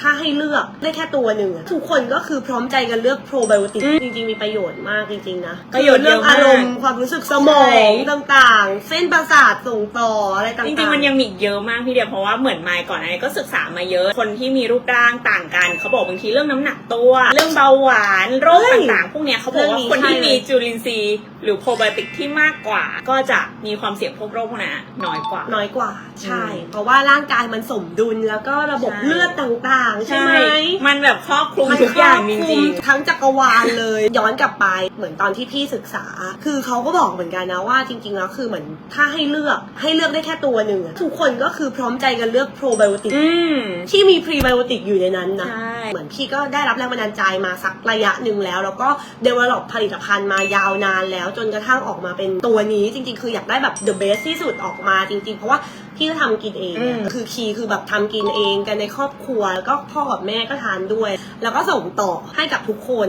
ถ้าให้เลือกได้แค่ตัวหนึ่งอะทุกคนก็คือพร้อมใจกันเลือกโปรไบโอติกอืมจริง ๆ มีประโยชน์มากจริง ๆ นะประโยชน์คือเรื่องเยอะมาก อารมณ์ความรู้สึกสมอใช่งต่างๆ เส้นประสาทส่งต่ออะไรต่างๆ จริงๆ มันยังมีอีกเยอะมากพี่เดียเพราะว่าเหมือนไมค์ก่อนอันนี้ก็ศึกษามาเยอะ คนที่มีรูปร่างต่างกัน เขาบอกบางทีเรื่องน้ำหนักตัว เรื่องเบาหวาน โรคเฮ้ยต่างๆ พวกเนี้ยเขาบอกว่าเรื่องนี้คนที่ใช่เลยมีจุลินทรีย์ หรือโปรไบโอติกที่มากกว่า ก็จะมีความเสี่ยงพวกโรคพวกนั้นน้อยกว่า น้อยกว่า ใช่ อืมเพราะว่าร่างกายมันสมดุลแล้วก็ระบบใช่ เลือดต่างๆใช่ไหมมันแบบครอบคลุมมันทุกอย่างจครบคลุริมงทั้งจักรวาลเลย ย้อนกลับไปเหมือนตอนที่พี่ศึกษา คือเขาก็บอกเหมือนกันนะว่าจริงๆแล้วคือเหมือนถ้าให้เลือกให้เลือกได้แค่ตัวหนึ่งอะทุกคนก็คือพร้อมใจกันเลือกโปรไบโอติกๆอืมที่มีพรีไบโอติกอยู่ในนั้นนะใช่เหมือนพี่ก็ได้รับแรงบันดาลใจมาสักระยะหนึ่งแล้ว แล้วก็เดเวลลอปผลิตภัณฑ์มายาวนานแล้ว จนกระทั่งออกมาเป็นตัวนี้จริง ๆ คืออยากได้แบบ the best ที่สุดออกมาจริง ๆ เพราะว่า พี่ก็ทำกินเองอืมคือคีย์คือแบบทำกินเองกันในครอบครัวแล้วก็พ่อกับแม่ก็ทานด้วย แล้วก็ส่งต่อให้กับทุกคน